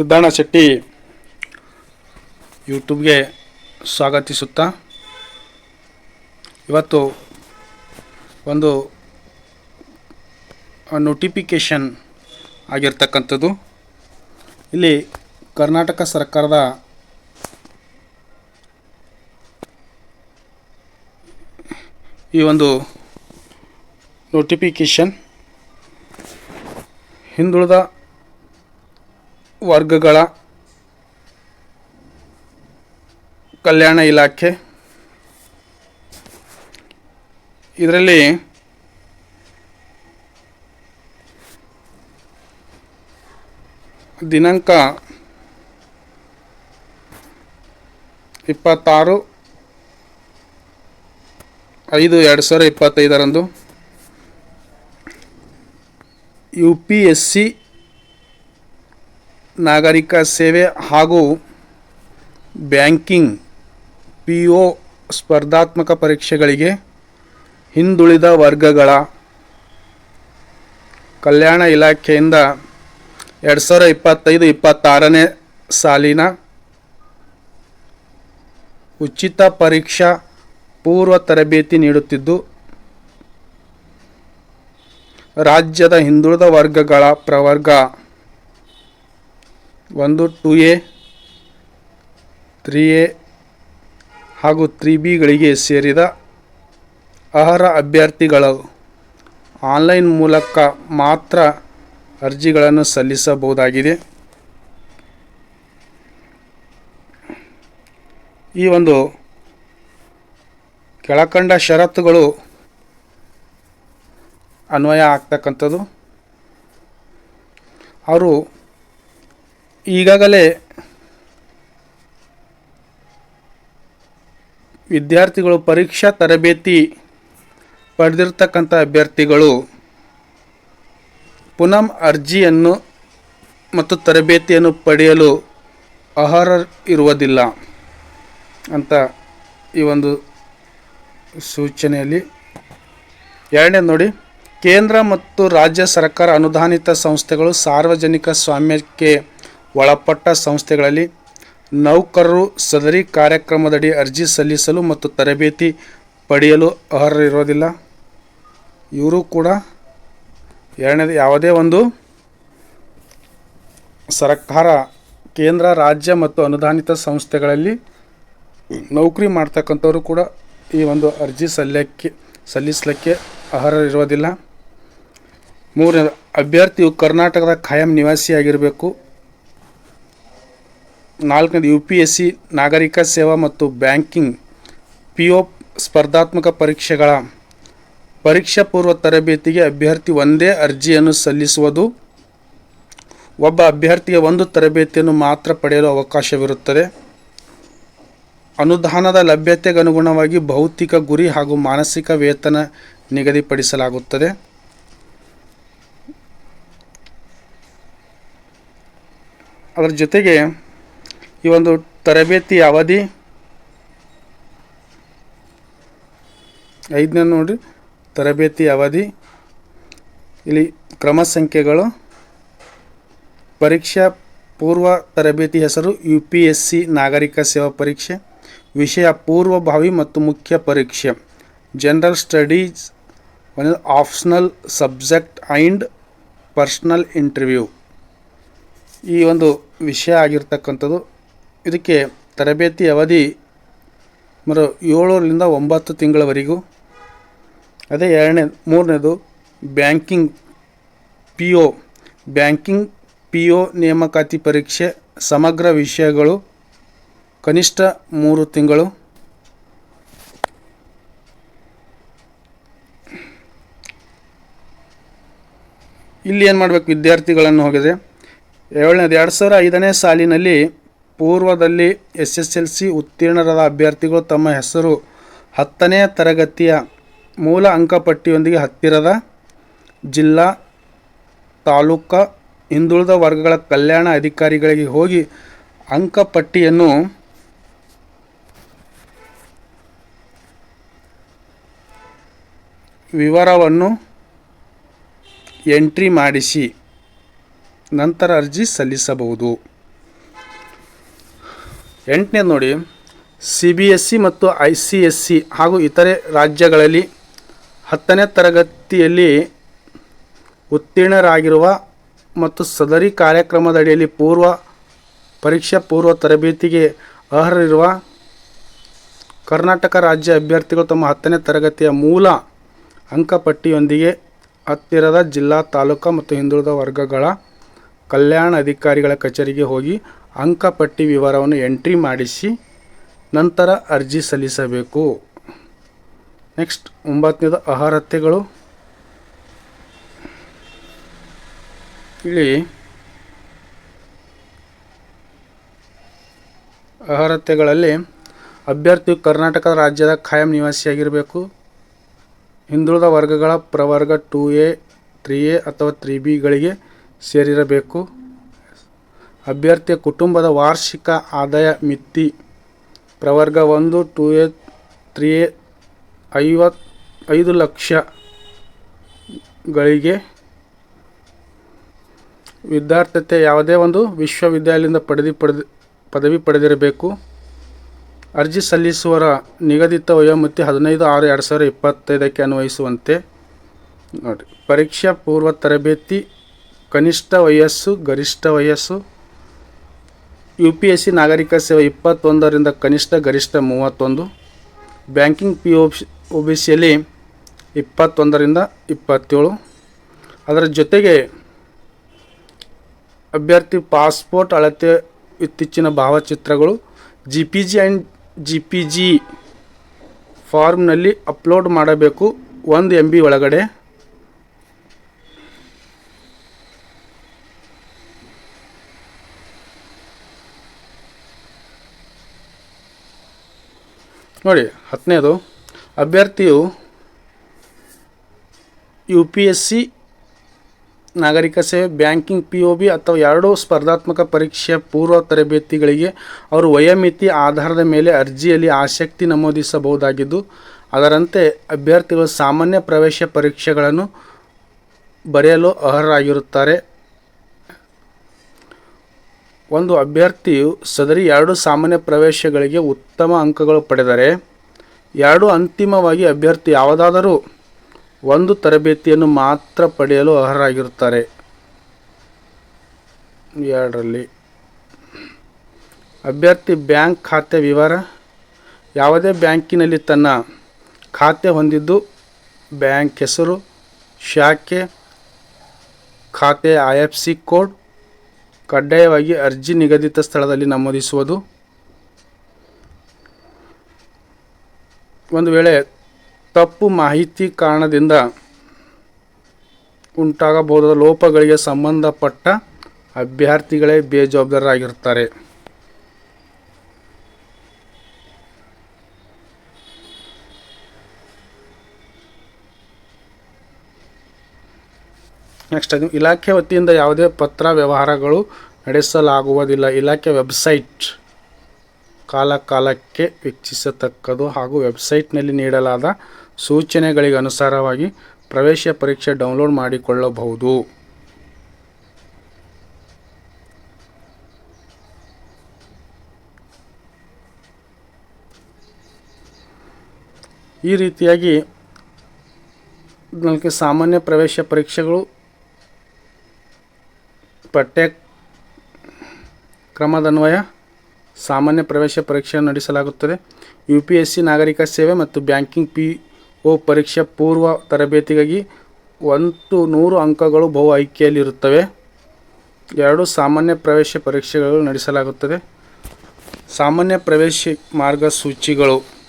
ಸಿದ್ದಣ್ಣ ಶೆಟ್ಟಿ ಯೂಟ್ಯೂಬ್ಗೆ ಸ್ವಾಗತಿಸುತ್ತಾ ಇವತ್ತು ಒಂದು ನೋಟಿಫಿಕೇಷನ್ ಆಗಿರ್ತಕ್ಕಂಥದ್ದು. ಇಲ್ಲಿ ಕರ್ನಾಟಕ ಸರ್ಕಾರದ ಈ ಒಂದು ನೋಟಿಫಿಕೇಷನ್ ಹಿಂದುಳಿದ ವರ್ಗಗಳ ಕಲ್ಯಾಣ ಇಲಾಖೆ. ಇದರಲ್ಲಿ ದಿನಾಂಕ ಇಪ್ಪತ್ತಾರು ಐದು ಎರಡು ಸಾವಿರ ಇಪ್ಪತ್ತೈದರಂದು ಯು ಪಿ ಎಸ್ ಸಿ ನಾಗರಿಕ ಸೇವೆ ಹಾಗೂ ಬ್ಯಾಂಕಿಂಗ್ ಪಿ ಒ ಸ್ಪರ್ಧಾತ್ಮಕ ಪರೀಕ್ಷೆಗಳಿಗೆ ಹಿಂದುಳಿದ ವರ್ಗಗಳ ಕಲ್ಯಾಣ ಇಲಾಖೆಯಿಂದ ಎರಡು ಸಾವಿರ ಇಪ್ಪತ್ತೈದು, ಇಪ್ಪತ್ತಾರನೇ ಸಾಲಿನ ಉಚಿತ ಪರೀಕ್ಷಾ ಪೂರ್ವ ತರಬೇತಿ ನೀಡುತ್ತಿದ್ದು, ರಾಜ್ಯದ ಹಿಂದುಳಿದ ವರ್ಗಗಳ ಪ್ರವರ್ಗ ಒಂದು ಟು ಎ ತ್ರೀ ಎ ಹಾಗೂ ತ್ರೀ ಬಿಗಳಿಗೆ ಸೇರಿದ ಅರ್ಹ ಅಭ್ಯರ್ಥಿಗಳು ಆನ್ಲೈನ್ ಮೂಲಕ ಮಾತ್ರ ಅರ್ಜಿಗಳನ್ನು ಸಲ್ಲಿಸಬಹುದಾಗಿದೆ. ಈ ಒಂದು ಕೆಳಕಂಡ ಷರತ್ತುಗಳು ಅನ್ವಯ ಆಗ್ತಕ್ಕಂಥದ್ದು. ಅವರು ಈಗಾಗಲೇ ವಿದ್ಯಾರ್ಥಿಗಳು ಪರೀಕ್ಷಾ ತರಬೇತಿ ಪಡೆದಿರ್ತಕ್ಕಂಥ ಅಭ್ಯರ್ಥಿಗಳು ಪುನಂ ಅರ್ಜಿಯನ್ನು ಮತ್ತು ತರಬೇತಿಯನ್ನು ಪಡೆಯಲು ಅರ್ಹ ಇರುವುದಿಲ್ಲ ಅಂತ ಈ ಒಂದು ಸೂಚನೆಯಲ್ಲಿ ಎರಡನೇ ನೋಡಿ, ಕೇಂದ್ರ ಮತ್ತು ರಾಜ್ಯ ಸರ್ಕಾರ ಅನುದಾನಿತ ಸಂಸ್ಥೆಗಳು ಸಾರ್ವಜನಿಕ ಸ್ವಾಮ್ಯಕ್ಕೆ ಒಳಪಟ್ಟ ಸಂಸ್ಥೆಗಳಲ್ಲಿ ನೌಕರರು ಸದರಿ ಕಾರ್ಯಕ್ರಮದಡಿ ಅರ್ಜಿ ಸಲ್ಲಿಸಲು ಮತ್ತು ತರಬೇತಿ ಪಡೆಯಲು ಅರ್ಹರಿರೋದಿಲ್ಲ ಇವರು ಕೂಡ ಎರಡನೇದು ಯಾವುದೇ ಒಂದು ಸರ್ಕಾರ, ಕೇಂದ್ರ, ರಾಜ್ಯ ಮತ್ತು ಅನುದಾನಿತ ಸಂಸ್ಥೆಗಳಲ್ಲಿ ನೌಕರಿ ಮಾಡ್ತಕ್ಕಂಥವರು ಕೂಡ ಈ ಒಂದು ಅರ್ಜಿ ಸಲ್ಲಕ್ಕೆ ಸಲ್ಲಿಸಲಿಕ್ಕೆ ಅರ್ಹರಿರೋದಿಲ್ಲ ಮೂರನೇದು, ಅಭ್ಯರ್ಥಿಯು ಕರ್ನಾಟಕದ ಖಾಯಂ ನಿವಾಸಿಯಾಗಿರಬೇಕು. ನಾಲ್ಕನೇದು ಯು ಪಿ ಎಸ್ ಸಿ ನಾಗರಿಕ ಸೇವಾ ಮತ್ತು ಬ್ಯಾಂಕಿಂಗ್ ಪಿ ಒ ಸ್ಪರ್ಧಾತ್ಮಕ ಪರೀಕ್ಷೆಗಳ. ಪರೀಕ್ಷಾ ಪೂರ್ವ ತರಬೇತಿಗೆ ಅಭ್ಯರ್ಥಿ ಒಂದೇ ಅರ್ಜಿಯನ್ನು ಸಲ್ಲಿಸುವುದು. ಒಬ್ಬ ಅಭ್ಯರ್ಥಿಗೆ ಒಂದು ತರಬೇತಿಯನ್ನು ಮಾತ್ರ ಪಡೆಯಲು ಅವಕಾಶವಿರುತ್ತದೆ. ಅನುದಾನದ ಲಭ್ಯತೆಗೆ ಅನುಗುಣವಾಗಿ ಭೌತಿಕ ಗುರಿ ಹಾಗೂ ಮಾನಸಿಕ ವೇತನ ನಿಗದಿಪಡಿಸಲಾಗುತ್ತದೆ. ಅದರ ಜೊತೆಗೆ ಈ ಒಂದು ತರಬೇತಿ ಅವಧಿ ಐದನೇ ನೋಡಿರಿ, ತರಬೇತಿ ಅವಧಿ. ಇಲ್ಲಿ ಕ್ರಮ ಸಂಖ್ಯೆಗಳು. ಪರೀಕ್ಷಾ ಪೂರ್ವ ತರಬೇತಿ ಹೆಸರು ಯು ಪಿ ಎಸ್ ಸಿ ನಾಗರಿಕ ಸೇವಾ ಪರೀಕ್ಷೆ, ವಿಷಯ ಪೂರ್ವಭಾವಿ ಮತ್ತು ಮುಖ್ಯ ಪರೀಕ್ಷೆ. ಜನರಲ್ ಸ್ಟಡೀಸ್ ಒಂದು optional subject and personal interview ಈ ಒಂದು ವಿಷಯ ಆಗಿರ್ತಕ್ಕಂಥದ್ದು ಇದಕ್ಕೆ ತರಬೇತಿ ಅವಧಿ ಮರು ಏಳರಿಂದ ಒಂಬತ್ತು ತಿಂಗಳವರೆಗೂ. ಅದೇ ಎರಡನೇ, ಮೂರನೇದು banking P O banking P O ನೇಮಕಾತಿ ಪರೀಕ್ಷೆ ಸಮಗ್ರ ವಿಷಯಗಳು ಕನಿಷ್ಠ ಮೂರು ತಿಂಗಳು. ಇಲ್ಲಿ ಏನು ಮಾಡಬೇಕು ವಿದ್ಯಾರ್ಥಿಗಳನ್ನು ಹೋಗಿದೆ ಏಳನೇದು, ಎರಡು ಸಾವಿರ ಐದನೇ ಸಾಲಿನಲ್ಲಿ ಪೂರ್ವದಲ್ಲಿ ಎಸ್ ಎಸ್ ಎಲ್ ಸಿ ಉತ್ತೀರ್ಣರಾದ ಅಭ್ಯರ್ಥಿಗಳು ತಮ್ಮ ಹೆಸರು ಹತ್ತನೇ ತರಗತಿಯ ಮೂಲ ಅಂಕಪಟ್ಟಿಯೊಂದಿಗೆ ಹತ್ತಿರದ ಜಿಲ್ಲಾ, ತಾಲೂಕಾ, ಹಿಂದುಳಿದ ವರ್ಗಗಳ ಕಲ್ಯಾಣ ಅಧಿಕಾರಿಗಳಿಗೆ ಹೋಗಿ ಅಂಕಪಟ್ಟಿಯನ್ನು ವಿವರವನ್ನು ಎಂಟ್ರಿ ಮಾಡಿಸಿ, ನಂತರ ಅರ್ಜಿ ಸಲ್ಲಿಸಬಹುದು. ಎಂಟನೇದು ನೋಡಿ ಸಿ ಬಿ ಎಸ್ ಸಿ ಮತ್ತು ಐ ಸಿ ಎಸ್ ಸಿ ಹಾಗೂ ಇತರೆ ರಾಜ್ಯಗಳಲ್ಲಿ ಹತ್ತನೇ ತರಗತಿಯಲ್ಲಿ ಉತ್ತೀರ್ಣರಾಗಿರುವ ಮತ್ತು ಸದರಿ ಕಾರ್ಯಕ್ರಮದ ಅಡಿಯಲ್ಲಿ ಪೂರ್ವ ಪರೀಕ್ಷಾ ಪೂರ್ವ ತರಬೇತಿಗೆ ಅರ್ಹರಿರುವ ಕರ್ನಾಟಕ ರಾಜ್ಯ ಅಭ್ಯರ್ಥಿಗಳು ತಮ್ಮ ಹತ್ತನೇ ತರಗತಿಯ ಮೂಲ ಅಂಕಪಟ್ಟಿಯೊಂದಿಗೆ ಹತ್ತಿರದ ಜಿಲ್ಲಾ, ತಾಲೂಕು ಮತ್ತು ಹಿಂದುಳಿದ ವರ್ಗಗಳ ಕಲ್ಯಾಣ ಅಧಿಕಾರಿಗಳ ಕಚೇರಿಗೆ ಹೋಗಿ ಅಂಕಪಟ್ಟಿ ವಿವರವನ್ನು ಎಂಟ್ರಿ ಮಾಡಿಸಿ ನಂತರ ಅರ್ಜಿ ಸಲ್ಲಿಸಬೇಕು. ನೆಕ್ಸ್ಟ್ ಒಂಬತ್ತನೇದು ಅರ್ಹತೆಗಳು. ಇಲ್ಲಿ ಅರ್ಹತೆಗಳಲ್ಲಿ ಅಭ್ಯರ್ಥಿಯು ಕರ್ನಾಟಕ ರಾಜ್ಯದ ಖಾಯಂ ನಿವಾಸಿಯಾಗಿರಬೇಕು. ಹಿಂದುಳಿದ ವರ್ಗಗಳ ಪ್ರವರ್ಗ ಟು ಎ, ತ್ರೀ ಎ ಅಥವಾ ತ್ರೀ ಬಿಗಳಿಗೆ ಸೇರಿರಬೇಕು. ಅಭ್ಯರ್ಥಿಯ ಕುಟುಂಬದ ವಾರ್ಷಿಕ ಆದಾಯ ಮಿತಿ ಪ್ರವರ್ಗ ಒಂದು ಟು ಎ ತ್ರೀ ಎ ಐವತ್ತು ಐದು ಲಕ್ಷಗಳಿಗೆ ವಿದ್ಯಾರ್ಥತೆ ಯಾವುದೇ ಒಂದು ವಿಶ್ವವಿದ್ಯಾಲಯದಿಂದ ಪಡೆದಿ ಪಡೆದು, ಪದವಿ ಪಡೆದಿರಬೇಕು. ಅರ್ಜಿ ಸಲ್ಲಿಸುವರ ನಿಗದಿತ ವಯೋಮಿತಿ ಹದಿನೈದು ಆರು ಎರಡು ಸಾವಿರ ಇಪ್ಪತ್ತೈದಕ್ಕೆ ಅನ್ವಯಿಸುವಂತೆ. ನೋಡಿ, ಪರೀಕ್ಷಾ ಪೂರ್ವ ತರಬೇತಿ, ಕನಿಷ್ಠ ವಯಸ್ಸು, ಗರಿಷ್ಠ ವಯಸ್ಸು ಯು ಪಿ ಎಸ್ ಸಿ ನಾಗರಿಕ ಸೇವೆ ಇಪ್ಪತ್ತೊಂದರಿಂದ ಕನಿಷ್ಠ ಗರಿಷ್ಠ ಮೂವತ್ತೊಂದು. Banking P O O B ಸಿಯಲ್ಲಿ ಇಪ್ಪತ್ತೊಂದರಿಂದ ಇಪ್ಪತ್ತೇಳು. ಅದರ ಜೊತೆಗೆ ಅಭ್ಯರ್ಥಿ ಪಾಸ್ಪೋರ್ಟ್ ಅಳತೆ ಇತ್ತೀಚಿನ ಭಾವಚಿತ್ರಗಳು J P G and J P G ಫಾರ್ಮ್ನಲ್ಲಿ upload ಮಾಡಬೇಕು ಒಂದು ಎಂ ಬಿ ಒಳಗಡೆ. ನೋಡಿ, ಹತ್ತನೇದು. ಅಭ್ಯರ್ಥಿಯು ಯು ಪಿ ಎಸ್ ಸಿ ನಾಗರಿಕ ಸೇವೆ, ಬ್ಯಾಂಕಿಂಗ್ ಪಿ ಒ ಬಿ ಅಥವಾ ಎರಡೂ ಸ್ಪರ್ಧಾತ್ಮಕ ಪರೀಕ್ಷೆಯ ಪೂರ್ವ ತರಬೇತಿಗಳಿಗೆ ಅವರು ವಯೋಮಿತಿ ಆಧಾರದ ಮೇಲೆ ಅರ್ಜಿಯಲ್ಲಿ ಆಸಕ್ತಿ ನಮೂದಿಸಬಹುದಾಗಿದ್ದು, ಅದರಂತೆ ಅಭ್ಯರ್ಥಿಗಳು ಸಾಮಾನ್ಯ ಪ್ರವೇಶ ಪರೀಕ್ಷೆಗಳನ್ನು ಬರೆಯಲು ಅರ್ಹರಾಗಿರುತ್ತಾರೆ. ಒಂದು ಅಭ್ಯರ್ಥಿಯು ಸದರಿ ಎರಡು ಸಾಮಾನ್ಯ ಪ್ರವೇಶಗಳಿಗೆ ಉತ್ತಮ ಅಂಕಗಳು ಪಡೆದರೆ ಎರಡು ಅಂತಿಮವಾಗಿ ಅಭ್ಯರ್ಥಿ ಯಾವುದಾದರೂ ಒಂದು ತರಬೇತಿಯನ್ನು ಮಾತ್ರ ಪಡೆಯಲು ಅರ್ಹರಾಗಿರುತ್ತಾರೆ. ಎರಡರಲ್ಲಿ, ಅಭ್ಯರ್ಥಿ ಬ್ಯಾಂಕ್ ಖಾತೆ ವಿವರ. ಯಾವುದೇ ಬ್ಯಾಂಕಿನಲ್ಲಿ ತನ್ನ ಖಾತೆ ಹೊಂದಿದ್ದು ಬ್ಯಾಂಕ್ ಹೆಸರು, ಶಾಖೆ, ಖಾತೆ ಐ ಎಫ್ ಸಿ ಕೋಡ್ ಕಡ್ಡಾಯವಾಗಿ ಅರ್ಜಿ ನಿಗದಿತ ಸ್ಥಳದಲ್ಲಿ ನಮೂದಿಸುವುದು. ಒಂದು ವೇಳೆ ತಪ್ಪು ಮಾಹಿತಿ ಕಾರಣದಿಂದ ಉಂಟಾಗಬಹುದಾದ ಲೋಪಗಳಿಗೆ ಸಂಬಂಧಪಟ್ಟ ಅಭ್ಯರ್ಥಿಗಳೇ ಬೇಜವಾಬ್ದಾರರಾಗಿರ್ತಾರೆ ನೆಕ್ಸ್ಟ್ ಅದು ಇಲಾಖೆ ವತಿಯಿಂದ ಯಾವುದೇ ಪತ್ರ ವ್ಯವಹಾರಗಳು ನಡೆಸಲಾಗುವುದಿಲ್ಲ. ಇಲಾಖೆ ವೆಬ್ಸೈಟ್ ಕಾಲ ಕಾಲಕ್ಕೆ ಹಾಗೂ ವೆಬ್ಸೈಟ್ನಲ್ಲಿ ನೀಡಲಾದ ಸೂಚನೆಗಳಿಗೆ ಅನುಸಾರವಾಗಿ ಪ್ರವೇಶ ಪರೀಕ್ಷೆ ಡೌನ್ಲೋಡ್ ಮಾಡಿಕೊಳ್ಳಬಹುದು. ಈ ರೀತಿಯಾಗಿ ನಮಗೆ ಸಾಮಾನ್ಯ ಪ್ರವೇಶ ಪರೀಕ್ಷೆಗಳು ಪಠ್ಯ ಕ್ರಮದನ್ವಯ ಸಾಮಾನ್ಯ ಪ್ರವೇಶ ಪರೀಕ್ಷೆ ನಡೆಸಲಾಗುತ್ತದೆ. ಯು ಪಿ ಎಸ್ ಸಿ ನಾಗರಿಕ ಸೇವೆ ಮತ್ತು ಬ್ಯಾಂಕಿಂಗ್ ಪಿ ಒ ಪರೀಕ್ಷೆ ಪೂರ್ವ ತರಬೇತಿಗಾಗಿ ಒಂದು ನೂರು ಅಂಕಗಳು ಬಹು ಆಯ್ಕೆಯಲ್ಲಿರುತ್ತವೆ. ಎರಡು ಸಾಮಾನ್ಯ ಪ್ರವೇಶ ಪರೀಕ್ಷೆಗಳು ನಡೆಸಲಾಗುತ್ತದೆ. ಸಾಮಾನ್ಯ ಪ್ರವೇಶ ಮಾರ್ಗಸೂಚಿಗಳು.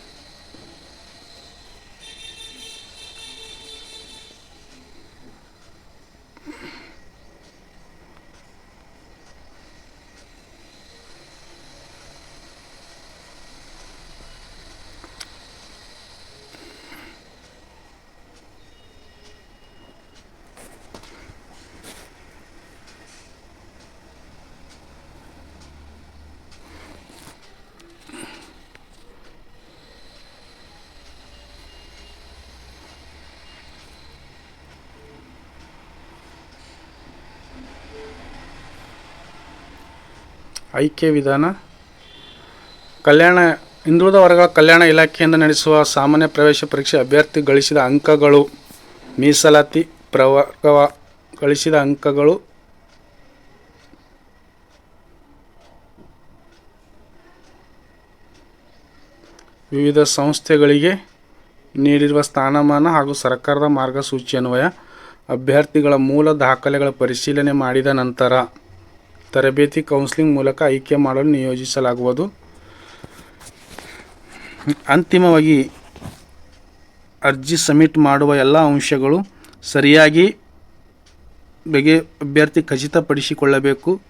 ಆಯ್ಕೆ ವಿಧಾನ. ಕಲ್ಯಾಣ, ಹಿಂದುಳಿದ ವರ್ಗಗಳ ಕಲ್ಯಾಣ ಇಲಾಖೆಯಿಂದ ನಡೆಸುವ ಸಾಮಾನ್ಯ ಪ್ರವೇಶ ಪರೀಕ್ಷೆ ಅಭ್ಯರ್ಥಿ ಗಳಿಸಿದ ಅಂಕಗಳು, ಮೀಸಲಾತಿ ಪ್ರವರ್ಗ ಗಳಿಸಿದ ಅಂಕಗಳು, ವಿವಿಧ ಸಂಸ್ಥೆಗಳಿಗೆ ನೀಡಿರುವ ಸ್ಥಾನಮಾನ ಹಾಗೂ ಸರ್ಕಾರದ ಮಾರ್ಗಸೂಚಿ ಅನ್ವಯ ಅಭ್ಯರ್ಥಿಗಳ ಮೂಲ ದಾಖಲೆಗಳ ಪರಿಶೀಲನೆ ಮಾಡಿದ ನಂತರ ತರಬೇತಿ ಕೌನ್ಸಿಲಿಂಗ್ ಮೂಲಕ ಆಯ್ಕೆ ಮಾಡಲು ನಿಯೋಜಿಸಲಾಗುವುದು. ಅಂತಿಮವಾಗಿ ಅರ್ಜಿ ಸಬ್ಮಿಟ್ ಮಾಡುವ ಎಲ್ಲ ಅಂಶಗಳು ಸರಿಯಾಗಿ ಬಗೆ ಅಭ್ಯರ್ಥಿ ಖಚಿತಪಡಿಸಿಕೊಳ್ಳಬೇಕು.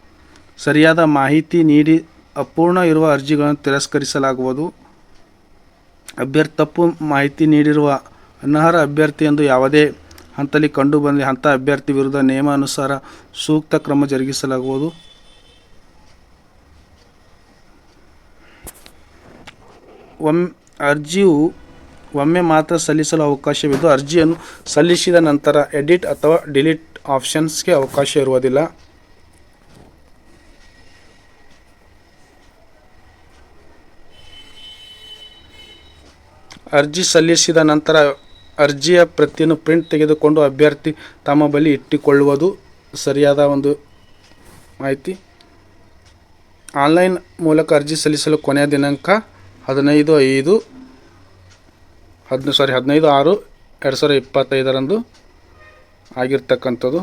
ಸರಿಯಾದ ಮಾಹಿತಿ ನೀಡಿ ಅಪೂರ್ಣ ಇರುವ ಅರ್ಜಿಗಳನ್ನು ತಿರಸ್ಕರಿಸಲಾಗುವುದು. ಅಭ್ಯರ್ಥಿ ತಪ್ಪು ಮಾಹಿತಿ ನೀಡಿರುವ ಅನರ್ಹ ಅಭ್ಯರ್ಥಿ ಎಂದು ಯಾವುದೇ ಹಂತದಲ್ಲಿ ಕಂಡುಬಂದ ಅಂಥ ಅಭ್ಯರ್ಥಿ ವಿರುದ್ಧ ನಿಯಮಾನುಸಾರ ಸೂಕ್ತ ಕ್ರಮ ಜರುಗಿಸಲಾಗುವುದು. ಒಮ್ಮೆ ಅರ್ಜಿಯು ಒಮ್ಮೆ ಮಾತ್ರ ಸಲ್ಲಿಸಲು ಅವಕಾಶವಿದ್ದು, ಅರ್ಜಿಯನ್ನು ಸಲ್ಲಿಸಿದ ನಂತರ ಎಡಿಟ್ ಅಥವಾ ಡಿಲೀಟ್ ಆಪ್ಷನ್ಸ್ಗೆ ಅವಕಾಶ ಇರುವುದಿಲ್ಲ. ಅರ್ಜಿ ಸಲ್ಲಿಸಿದ ನಂತರ ಅರ್ಜಿಯ ಪ್ರತಿಯನ್ನು ಪ್ರಿಂಟ್ ತೆಗೆದುಕೊಂಡು ಅಭ್ಯರ್ಥಿ ತಮ್ಮ ಬಳಿ ಇಟ್ಟುಕೊಳ್ಳುವುದು ಸರಿಯಾದ ಒಂದು ಮಾಹಿತಿ. ಆನ್ಲೈನ್ ಮೂಲಕ ಅರ್ಜಿ ಸಲ್ಲಿಸಲು ಕೊನೆಯ ದಿನಾಂಕ ಹದಿನೈದು, ಐದು ಹದಿನೈದು ಸಾರಿ ಹದಿನೈದು, ಆರು, ಎರಡು ಸಾವಿರದ ಇಪ್ಪತ್ತೈದರಂದು ಆಗಿರ್ತಕ್ಕಂಥದ್ದು.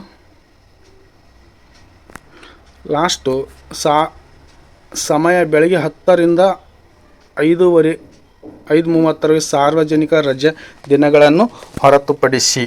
ಲಾಸ್ಟು ಸಾ, ಸಮಯ ಬೆಳಗ್ಗೆ ಹತ್ತರಿಂದ ಐದೂವರೆ, ಐದು ಮೂವತ್ತರವರೆಗೆ ಸಾರ್ವಜನಿಕ ರಜೆ ದಿನಗಳನ್ನು ಹೊರತುಪಡಿಸಿ.